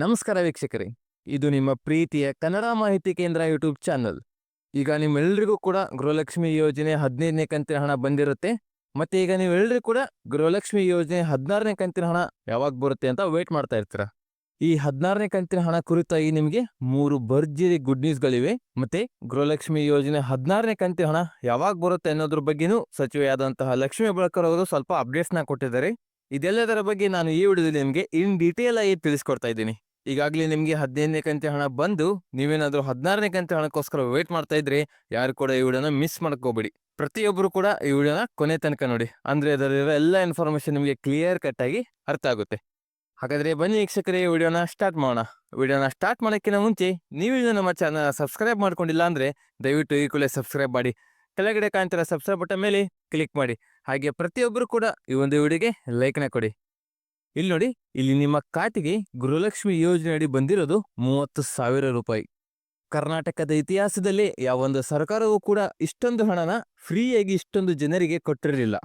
ನಮಸ್ಕಾರ ವೀಕ್ಷಕರೇ, ಇದು ನಿಮ್ಮ ಪ್ರೀತಿಯ ಕನ್ನಡ ಮಾಹಿತಿ ಕೇಂದ್ರ ಯೂಟ್ಯೂಬ್ ಚಾನಲ್. ಈಗ ನಿಮ್ಮೆಲ್ಲರಿಗೂ ಕೂಡ ಗೃಹಲಕ್ಷ್ಮಿ ಯೋಜನೆ ಹದಿನೈದನೇ ಕಂತಿನ ಹಣ ಬಂದಿರುತ್ತೆ. ಮತ್ತೆ ಈಗ ನೀವೆಲ್ಲರಿಗೂ ಕೂಡ ಗೃಹಲಕ್ಷ್ಮಿ ಯೋಜನೆ ಹದಿನಾರನೇ ಕಂತಿನ ಹಣ ಯಾವಾಗ ಬರುತ್ತೆ ಅಂತ ವೇಟ್ ಮಾಡ್ತಾ ಇರ್ತೀರ. ಈ ಹದಿನಾರನೇ ಕಂತಿನ ಹಣ ಕುರಿತಾಗಿ ನಿಮಗೆ ಮೂರು ಭರ್ಜರಿ ಗುಡ್ ನ್ಯೂಸ್ಗಳಿವೆ ಮತ್ತೆ ಗೃಹಲಕ್ಷ್ಮಿ ಯೋಜನೆ ಹದಿನಾರನೇ ಕಂತಿನ ಹಣ ಯಾವಾಗ ಬರುತ್ತೆ ಅನ್ನೋದ್ರ ಬಗ್ಗೆನೂ ಸಚಿವೆಯಾದಂತಹ ಲಕ್ಷ್ಮೀ ಬಳಕರ್ ಅವರು ಸ್ವಲ್ಪ ಅಪ್ಡೇಟ್ಸ್ನ ಕೊಟ್ಟಿದ್ದಾರೆ. ಇದೆಲ್ಲದರ ಬಗ್ಗೆ ನಾನು ಈ ವಿಡಿಯೋದಲ್ಲಿ ನಿಮಗೆ ಇನ್ ಡೀಟೇಲ್ ಆಗಿ ತಿಳಿಸ್ಕೊಡ್ತಾ ಇದ್ದೀನಿ. ಈಗಾಗಲೇ ನಿಮಗೆ ಹದಿನೈದನೇ ಕಂತೆ ಹಣ ಬಂದು ನೀವೇನಾದರೂ ಹದಿನಾರನೇ ಕಂತೆ ಹಣಕ್ಕೋಸ್ಕರ ವೇಟ್ ಮಾಡ್ತಾ ಇದ್ರೆ, ಯಾರು ಕೂಡ ಈ ವಿಡಿಯೋನ ಮಿಸ್ ಮಾಡ್ಕೋಬೇಡಿ. ಪ್ರತಿಯೊಬ್ಬರು ಕೂಡ ಈ ವಿಡಿಯೋನ ಕೊನೆ ತನಕ ನೋಡಿ. ಅಂದರೆ ಅದರಲ್ಲಿರೋ ಎಲ್ಲ ಇನ್ಫಾರ್ಮೇಷನ್ ನಿಮಗೆ ಕ್ಲಿಯರ್ ಕಟ್ ಆಗಿ ಅರ್ಥ ಆಗುತ್ತೆ. ಹಾಗಾದರೆ ಬನ್ನಿ ವೀಕ್ಷಕರೇ, ಈ ವಿಡಿಯೋನ ಸ್ಟಾರ್ಟ್ ಮಾಡೋಣ. ವಿಡಿಯೋನ ಸ್ಟಾರ್ಟ್ ಮಾಡೋಕ್ಕಿಂತ ಮುಂಚೆ ನೀವು ಇದು ನಮ್ಮ ಚಾನಲ್ ಸಬ್ಸ್ಕ್ರೈಬ್ ಮಾಡ್ಕೊಂಡಿಲ್ಲ ಅಂದರೆ ದಯವಿಟ್ಟು ಈ ಕೂಡಲೇ ಸಬ್ಸ್ಕ್ರೈಬ್ ಮಾಡಿ. ಕೆಳಗಡೆ ಕಾಣ್ತಿರೋ ಸಬ್ಸ್ಕ್ರೈಬ್ ಬಟನ್ ಮೇಲೆ ಕ್ಲಿಕ್ ಮಾಡಿ. ಹಾಗೆ ಪ್ರತಿಯೊಬ್ಬರು ಕೂಡ ಈ ಒಂದು ವಿಡಿಯೋಗೆ ಲೈಕ್ನ ಕೊಡಿ. ಇಲ್ಲಿ ನೋಡಿ, ಇಲ್ಲಿ ನಿಮ್ಮ ಖಾತೆಗೆ ಗೃಹಲಕ್ಷ್ಮಿ ಯೋಜನೆ ಅಡಿ ಬಂದಿರೋದು ಮೂವತ್ತು ಸಾವಿರ ರೂಪಾಯಿ. ಕರ್ನಾಟಕದ ಇತಿಹಾಸದಲ್ಲಿ ಯಾವೊಂದು ಸರ್ಕಾರವೂ ಕೂಡ ಇಷ್ಟೊಂದು ಹಣನ ಫ್ರೀಯಾಗಿ ಇಷ್ಟೊಂದು ಜನರಿಗೆ ಕೊಟ್ಟಿರಲಿಲ್ಲ.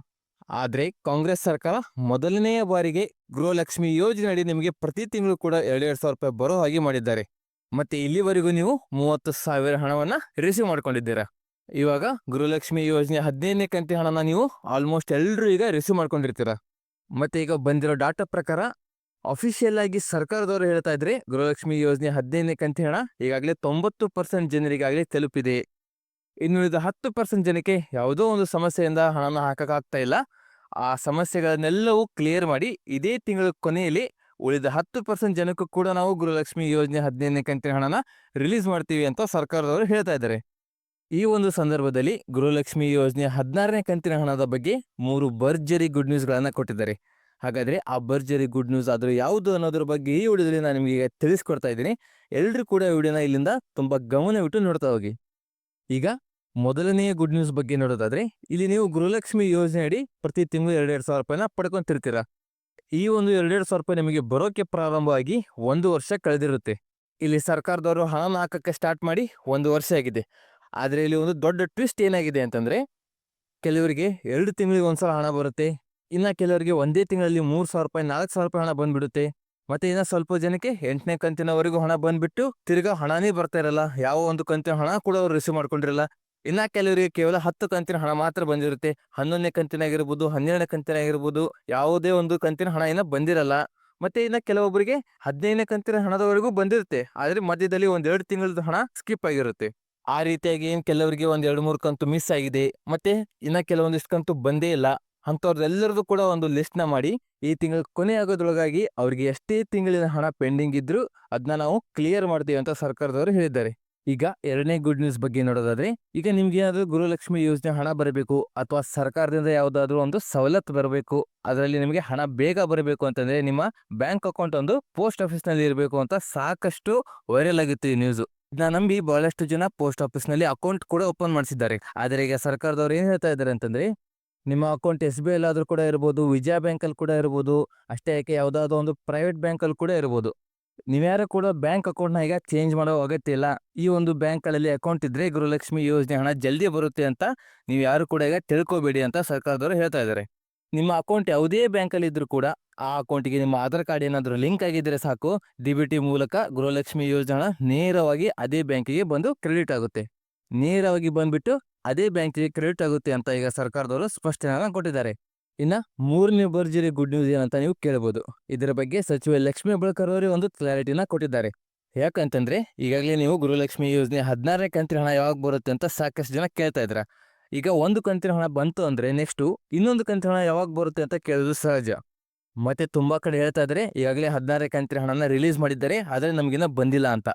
ಆದ್ರೆ ಕಾಂಗ್ರೆಸ್ ಸರ್ಕಾರ ಮೊದಲನೆಯ ಬಾರಿಗೆ ಗೃಹಲಕ್ಷ್ಮಿ ಯೋಜನೆ ಅಡಿ ನಿಮಗೆ ಪ್ರತಿ ತಿಂಗಳು ಕೂಡ ಎರಡೆರಡು ಸಾವಿರ ರೂಪಾಯಿ ಬರೋ ಹಾಗೆ ಮಾಡಿದ್ದಾರೆ. ಮತ್ತೆ ಇಲ್ಲಿವರೆಗೂ ನೀವು ಮೂವತ್ತು ಸಾವಿರ ಹಣವನ್ನ ರಿಸೀವ್ ಮಾಡ್ಕೊಂಡಿದ್ದೀರಾ? ಇವಾಗ ಗೃಹಲಕ್ಷ್ಮಿ ಯೋಜನೆ ಹದಿನೈದನೇ ಕಂತಿ ಹಣನ ನೀವು ಆಲ್ಮೋಸ್ಟ್ ಎಲ್ಲರೂ ಈಗ ರಿಸೀವ್ ಮಾಡ್ಕೊಂಡಿರ್ತೀರಾ? ಮತ್ತೆ ಈಗ ಬಂದಿರೋ ಡಾಟಾ ಪ್ರಕಾರ ಅಫಿಷಿಯಲ್ ಆಗಿ ಸರ್ಕಾರದವರು ಹೇಳ್ತಾ ಇದ್ರೆ, ಗೃಹಲಕ್ಷ್ಮಿ ಯೋಜನೆ ಹದಿನೈದನೇ ಕಂತ ಹಣ ಈಗಾಗಲೇ ತೊಂಬತ್ತು ಪರ್ಸೆಂಟ್ ಜನರಿಗಾಗಲೇ ತಲುಪಿದೆ. ಇನ್ನುಳಿದ ಹತ್ತು ಪರ್ಸೆಂಟ್ ಜನಕ್ಕೆ ಯಾವುದೋ ಒಂದು ಸಮಸ್ಯೆಯಿಂದ ಹಣನ ಹಾಕಕ್ಕಾಗ್ತಾ ಇಲ್ಲ. ಆ ಸಮಸ್ಯೆಗಳನ್ನೆಲ್ಲವೂ ಕ್ಲಿಯರ್ ಮಾಡಿ ಇದೇ ತಿಂಗಳ ಕೊನೆಯಲ್ಲಿ ಉಳಿದ ಹತ್ತು ಪರ್ಸೆಂಟ್ ಜನಕ್ಕೂ ಕೂಡ ನಾವು ಗೃಹಲಕ್ಷ್ಮಿ ಯೋಜನೆ ಹದಿನೈದನೇ ಕಂತಿನ ಹಣನ ರಿಲೀಸ್ ಮಾಡ್ತೀವಿ ಅಂತ ಸರ್ಕಾರದವರು ಹೇಳ್ತಾ ಇದ್ದಾರೆ. ಈ ಒಂದು ಸಂದರ್ಭದಲ್ಲಿ ಗೃಹಲಕ್ಷ್ಮಿ ಯೋಜನೆ ಹದಿನಾರನೇ ಕಂತಿನ ಹಣದ ಬಗ್ಗೆ ಮೂರು ಭರ್ಜರಿ ಗುಡ್ ನ್ಯೂಸ್ಗಳನ್ನು ಕೊಟ್ಟಿದ್ದಾರೆ. ಹಾಗಾದ್ರೆ ಆ ಭರ್ಜರಿ ಗುಡ್ ನ್ಯೂಸ್ ಆದರೂ ಯಾವುದು ಅನ್ನೋದ್ರ ಬಗ್ಗೆ ಈ ವಿಡಿಯೋದಲ್ಲಿ ನಾನು ನಿಮಗೆ ತಿಳಿಸ್ಕೊಡ್ತಾ ಇದ್ದೀನಿ. ಎಲ್ಲರೂ ಕೂಡ ವಿಡಿಯೋನ ಇಲ್ಲಿಂದ ತುಂಬಾ ಗಮನವಿಟ್ಟು ನೋಡ್ತಾ ಹೋಗಿ. ಈಗ ಮೊದಲನೆಯ ಗುಡ್ ನ್ಯೂಸ್ ಬಗ್ಗೆ ನೋಡೋದಾದ್ರೆ, ಇಲ್ಲಿ ನೀವು ಗೃಹಲಕ್ಷ್ಮಿ ಯೋಜನೆ ಅಡಿ ಪ್ರತಿ ತಿಂಗಳು ಎರಡೆರಡು ಸಾವಿರ ರೂಪಾಯಿನ ಪಡ್ಕೊಂತಿರ್ತೀರ. ಈ ಒಂದು ಎರಡೆರಡು ಸಾವಿರ ರೂಪಾಯಿ ನಿಮಗೆ ಬರೋಕೆ ಪ್ರಾರಂಭವಾಗಿ ಒಂದು ವರ್ಷ ಕಳೆದಿರುತ್ತೆ. ಇಲ್ಲಿ ಸರ್ಕಾರದವರು ಹಣ ಹಾಕಕ್ಕೆ ಸ್ಟಾರ್ಟ್ ಮಾಡಿ ಒಂದು ವರ್ಷ ಆಗಿದೆ. ಆದರೆ ಇಲ್ಲಿ ಒಂದು ದೊಡ್ಡ ಟ್ವಿಸ್ಟ್ ಏನಾಗಿದೆ ಅಂತಂದ್ರೆ, ಕೆಲವರಿಗೆ ಎರಡು ತಿಂಗಳಿಗೆ ಒಂದ್ಸಲ ಹಣ ಬರುತ್ತೆ, ಇನ್ನ ಕೆಲವರಿಗೆ ಒಂದೇ ತಿಂಗಳಲ್ಲಿ ಮೂರು ಸಾವಿರ ರೂಪಾಯಿ, ನಾಲ್ಕು ಸಾವಿರ ರೂಪಾಯಿ ಹಣ ಬಂದ್ಬಿಡುತ್ತೆ. ಮತ್ತೆ ಇನ್ನ ಸ್ವಲ್ಪ ಜನಕ್ಕೆ ಎಂಟನೇ ಕಂತಿನವರೆಗೂ ಹಣ ಬಂದ್ಬಿಟ್ಟು ತಿರ್ಗಾ ಹಣನೇ ಬರ್ತಾ ಇರಲ್ಲ, ಯಾವ ಒಂದು ಕಂತಿನ ಹಣ ಕೂಡ ಅವ್ರು ರಿಸೀವ್ ಮಾಡ್ಕೊಂಡಿರಲ್ಲ. ಇನ್ನ ಕೆಲವರಿಗೆ ಕೇವಲ ಹತ್ತು ಕಂತಿನ ಹಣ ಮಾತ್ರ ಬಂದಿರುತ್ತೆ, ಹನ್ನೊಂದನೇ ಕಂತಿನಾಗಿರ್ಬೋದು, ಹನ್ನೆರಡನೇ ಕಂತಿನಾಗಿರ್ಬೋದು, ಯಾವುದೇ ಒಂದು ಕಂತಿನ ಹಣ ಇನ್ನೂ ಬಂದಿರಲ್ಲ. ಮತ್ತೆ ಇನ್ನ ಕೆಲವೊಬ್ಬರಿಗೆ ಹದಿನೈದನೇ ಕಂತಿನ ಹಣದವರೆಗೂ ಬಂದಿರುತ್ತೆ, ಆದರೆ ಮಧ್ಯದಲ್ಲಿ ಒಂದೆರಡು ತಿಂಗಳದ ಹಣ ಸ್ಕಿಪ್ ಆಗಿರುತ್ತೆ. ಆ ರೀತಿಯಾಗಿ ಏನು ಕೆಲವರಿಗೆ ಒಂದು ಎರಡು ಮೂರು ಕಂತು ಮಿಸ್ ಆಗಿದೆ, ಮತ್ತೆ ಇನ್ನ ಕೆಲವೊಂದಿಷ್ಟು ಕಂತು ಬಂದೇ ಇಲ್ಲ ಅಂಥವ್ರದ್ದೆಲ್ಲರದು ಕೂಡ ಒಂದು ಲಿಸ್ಟ್ನ ಮಾಡಿ, ಈ ತಿಂಗಳು ಕೊನೆ ಆಗೋದ್ರೊಳಗಾಗಿ ಅವ್ರಿಗೆ ಎಷ್ಟೇ ತಿಂಗಳಿನ ಹಣ ಪೆಂಡಿಂಗ್ ಇದ್ರು ಅದನ್ನ ನಾವು ಕ್ಲಿಯರ್ ಮಾಡ್ತೀವಿ ಅಂತ ಸರ್ಕಾರದವರು ಹೇಳಿದ್ದಾರೆ. ಈಗ ಎರಡನೇ ಗುಡ್ ನ್ಯೂಸ್ ಬಗ್ಗೆ ನೋಡೋದಾದ್ರೆ, ಈಗ ನಿಮ್ಗೆ ಏನಾದರೂ ಗೃಹಲಕ್ಷ್ಮಿ ಯೋಜನೆ ಹಣ ಬರಬೇಕು, ಅಥವಾ ಸರ್ಕಾರದಿಂದ ಯಾವುದಾದ್ರೂ ಒಂದು ಸವಲತ್ತು ಬರಬೇಕು, ಅದರಲ್ಲಿ ನಿಮಗೆ ಹಣ ಬೇಗ ಬರಬೇಕು ಅಂತಂದ್ರೆ ನಿಮ್ಮ ಬ್ಯಾಂಕ್ ಅಕೌಂಟ್ ಒಂದು ಪೋಸ್ಟ್ ಆಫೀಸ್ನಲ್ಲಿ ಇರಬೇಕು ಅಂತ ಸಾಕಷ್ಟು ವೈರಲ್ ಆಗಿತ್ತು ಈ ನ್ಯೂಸ್ ಇದನ್ನ ನಂಬಿ ಬಹಳಷ್ಟು ಜನ ಪೋಸ್ಟ್ ಆಫೀಸ್ನಲ್ಲಿ ಅಕೌಂಟ್ ಕೂಡ ಓಪನ್ ಮಾಡಿಸಿದ್ದಾರೆ. ಆದರೆ ಈಗ ಸರ್ಕಾರದವ್ರು ಏನ್ ಹೇಳ್ತಾ ಇದ್ದಾರೆ ಅಂತಂದ್ರೆ, ನಿಮ್ಮ ಅಕೌಂಟ್ ಎಸ್ ಬಿ ಐ ಆದ್ರೂ ಕೂಡ ಇರ್ಬೋದು, ವಿಜಯ ಬ್ಯಾಂಕ್ ಅಲ್ಲಿ ಕೂಡ ಇರ್ಬೋದು, ಅಷ್ಟೇ ಯಾಕೆ ಯಾವ್ದಾದ್ರು ಒಂದು ಪ್ರೈವೇಟ್ ಬ್ಯಾಂಕ್ ಅಲ್ಲಿ ಕೂಡ ಇರ್ಬೋದು. ನೀವ್ಯಾರು ಕೂಡ ಬ್ಯಾಂಕ್ ಅಕೌಂಟ್ನ ಈಗ ಚೇಂಜ್ ಮಾಡೋ ಅಗತ್ಯ ಇಲ್ಲ. ಈ ಒಂದು ಬ್ಯಾಂಕ್ಗಳಲ್ಲಿ ಅಕೌಂಟ್ ಇದ್ರೆ ಗೃಹಲಕ್ಷ್ಮಿ ಯೋಜನೆ ಹಣ ಜಲ್ದಿ ಬರುತ್ತೆ ಅಂತ ನೀವು ಯಾರು ಕೂಡ ಈಗ ತಿಳ್ಕೊಬೇಡಿ ಅಂತ ಸರ್ಕಾರದವರು ಹೇಳ್ತಾ ಇದ್ದಾರೆ ನಿಮ್ಮ ಅಕೌಂಟ್ ಯಾವುದೇ ಬ್ಯಾಂಕಲ್ಲಿ ಇದ್ದರೂ ಕೂಡ ಆ ಅಕೌಂಟಿಗೆ ನಿಮ್ಮ ಆಧಾರ್ ಕಾರ್ಡ್ ಏನಾದರೂ ಲಿಂಕ್ ಆಗಿದ್ರೆ ಸಾಕು. ಡಿ ಬಿ ಟಿ ಮೂಲಕ ಗೃಹಲಕ್ಷ್ಮಿ ಯೋಜನೆ ನೇರವಾಗಿ ಅದೇ ಬ್ಯಾಂಕಿಗೆ ಬಂದು ಕ್ರೆಡಿಟ್ ಆಗುತ್ತೆ. ನೇರವಾಗಿ ಬಂದ್ಬಿಟ್ಟು ಅದೇ ಬ್ಯಾಂಕಿಗೆ ಕ್ರೆಡಿಟ್ ಆಗುತ್ತೆ ಅಂತ ಈಗ ಸರ್ಕಾರದವರು ಸ್ಪಷ್ಟನೆಯನ್ನು ಕೊಟ್ಟಿದ್ದಾರೆ. ಇನ್ನ ಮೂರನೇ ಭರ್ಜರಿ ಗುಡ್ ನ್ಯೂಸ್ ಏನಂತ ನೀವು ಕೇಳಬಹುದು ಇದರ ಬಗ್ಗೆ ಸಚಿವ ಲಕ್ಷ್ಮೀ ಬಳಕರ್ ಅವರೇ ಒಂದು ಕ್ಲಾರಿಟಿನ ಕೊಟ್ಟಿದ್ದಾರೆ. ಯಾಕಂತಂದ್ರೆ ಈಗಾಗಲೇ ನೀವು ಗೃಹಲಕ್ಷ್ಮಿ ಯೋಜನೆ ಹದಿನಾರನೇ ಕಂತಿನ ಹಣ ಯಾವಾಗ ಬರುತ್ತೆ ಅಂತ ಸಾಕಷ್ಟು ಜನ ಕೇಳ್ತಾ ಇದ್ರ. ಈಗ ಒಂದು ಕಂತಿನ ಹಣ ಬಂತು ಅಂದ್ರೆ ನೆಕ್ಸ್ಟು ಇನ್ನೊಂದು ಕಂತಿನ ಹಣ ಯಾವಾಗ ಬರುತ್ತೆ ಅಂತ ಕೇಳೋದು ಸಹಜ. ಮತ್ತೆ ತುಂಬ ಕಡೆ ಹೇಳ್ತಾ ಇದ್ರೆ ಈಗಾಗಲೇ ಹದಿನಾರನೇ ಕಂತಿನ ಹಣನ ರಿಲೀಸ್ ಮಾಡಿದ್ದಾರೆ, ಆದರೆ ನಮಗಿನ್ನ ಬಂದಿಲ್ಲ ಅಂತ.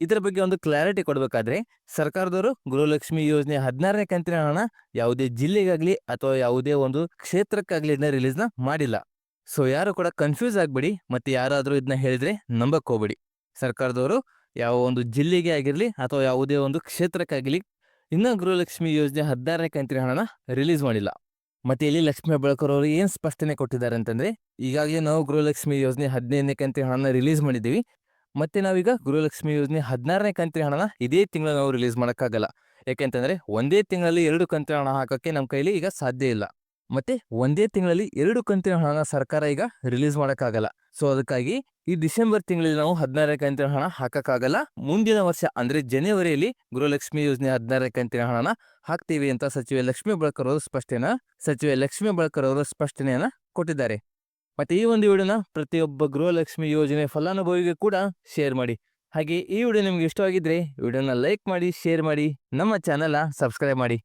ಇದರ ಬಗ್ಗೆ ಒಂದು ಕ್ಲಾರಿಟಿ ಕೊಡಬೇಕಾದ್ರೆ ಸರ್ಕಾರದವರು ಗೃಹಲಕ್ಷ್ಮಿ ಯೋಜನೆ ಹದಿನಾರನೇ ಕಂತಿನ ಹಣ ಯಾವುದೇ ಜಿಲ್ಲೆಗಾಗ್ಲಿ ಅಥವಾ ಯಾವುದೇ ಒಂದು ಕ್ಷೇತ್ರಕ್ಕಾಗ್ಲಿ ಇದನ್ನ ರಿಲೀಸ್ನ ಮಾಡಿಲ್ಲ. ಸೊ ಯಾರು ಕೂಡ ಕನ್ಫ್ಯೂಸ್ ಆಗಬೇಡಿ, ಮತ್ತೆ ಯಾರಾದರೂ ಇದನ್ನ ಹೇಳಿದ್ರೆ ನಂಬಕ್ ಹೋಗ್ಬೇಡಿ. ಸರ್ಕಾರದವರು ಯಾವ ಒಂದು ಜಿಲ್ಲೆಗೆ ಆಗಿರಲಿ ಅಥವಾ ಯಾವುದೇ ಒಂದು ಕ್ಷೇತ್ರಕ್ಕಾಗ್ಲಿ ಇನ್ನ ಗೃಹಲಕ್ಷ್ಮಿ ಯೋಜನೆ ಹದಿನಾರನೇ ಕಂತಿನ ಹಣನ ರಿಲೀಸ್ ಮಾಡಿಲ್ಲ. ಮತ್ತೆ ಇಲ್ಲಿ ಲಕ್ಷ್ಮೀ ಬೆಳಕರ್ ಅವರು ಏನು ಸ್ಪಷ್ಟನೆ ಕೊಟ್ಟಿದ್ದಾರೆ ಅಂತಂದ್ರೆ, ಈಗಾಗಲೇ ನಾವು ಗೃಹಲಕ್ಷ್ಮಿ ಯೋಜನೆ ಹದಿನೈದನೇ ಕಂತಿನ ಹಣನ ರಿಲೀಸ್ ಮಾಡಿದ್ದೀವಿ. ಮತ್ತೆ ನಾವೀಗ ಗೃಹಲಕ್ಷ್ಮಿ ಯೋಜನೆ ಹದಿನಾರನೇ ಕಂತಿನ ಹಣನ ಇದೇ ತಿಂಗಳು ನಾವು ರಿಲೀಸ್ ಮಾಡೋಕ್ಕಾಗಲ್ಲ. ಯಾಕೆಂತಂದ್ರೆ, ಒಂದೇ ತಿಂಗಳಲ್ಲಿ ಎರಡು ಕಂತಿನ ಹಣ ಹಾಕೋಕ್ಕೆ ನಮ್ಮ ಕೈಲಿ ಈಗ ಸಾಧ್ಯ ಇಲ್ಲ. ಮತ್ತೆ ಒಂದೇ ತಿಂಗಳಲ್ಲಿ ಎರಡು ಕಂತಿನ ಹಣನ ಸರ್ಕಾರ ಈಗ ರಿಲೀಸ್ ಮಾಡೋಕ್ಕಾಗಲ್ಲ. ಸೊ ಅದಕ್ಕಾಗಿ ಈ ಡಿಸೆಂಬರ್ ತಿಂಗಳಲ್ಲಿ ನಾವು ಹದಿನಾರನೇ ಕಂತಿನ ಹಣ ಹಾಕಕ್ಕಾಗಲ್ಲ. ಮುಂದಿನ ವರ್ಷ, ಅಂದ್ರೆ ಜನವರಿಯಲ್ಲಿ ಗೃಹಲಕ್ಷ್ಮಿ ಯೋಜನೆ ಹದಿನಾರನೇ ಕಂತಿನ ಹಣನ ಹಾಕ್ತೀವಿ ಅಂತ ಸಚಿವೆ ಲಕ್ಷ್ಮೀ ಬಳಕರ್ ಅವರು ಸ್ಪಷ್ಟನೆ, ಸಚಿವೆ ಲಕ್ಷ್ಮೀ ಬಳಕರ್ ಅವರು ಸ್ಪಷ್ಟನೆಯನ್ನ ಕೊಟ್ಟಿದ್ದಾರೆ. ಮತ್ತೆ ಈ ಒಂದು ವಿಡಿಯೋನ ಪ್ರತಿಯೊಬ್ಬ ಗೃಹಲಕ್ಷ್ಮಿ ಯೋಜನೆ ಫಲಾನುಭವಿಗೆ ಕೂಡ ಶೇರ್ ಮಾಡಿ. ಹಾಗೆ ಈ ವಿಡಿಯೋ ನಿಮ್ಗೆ ಇಷ್ಟವಾಗಿದ್ರೆ ವಿಡಿಯೋನ ಲೈಕ್ ಮಾಡಿ, ಶೇರ್ ಮಾಡಿ, ನಮ್ಮ ಚಾನಲ್ನ ಸಬ್ಸ್ಕ್ರೈಬ್ ಮಾಡಿ.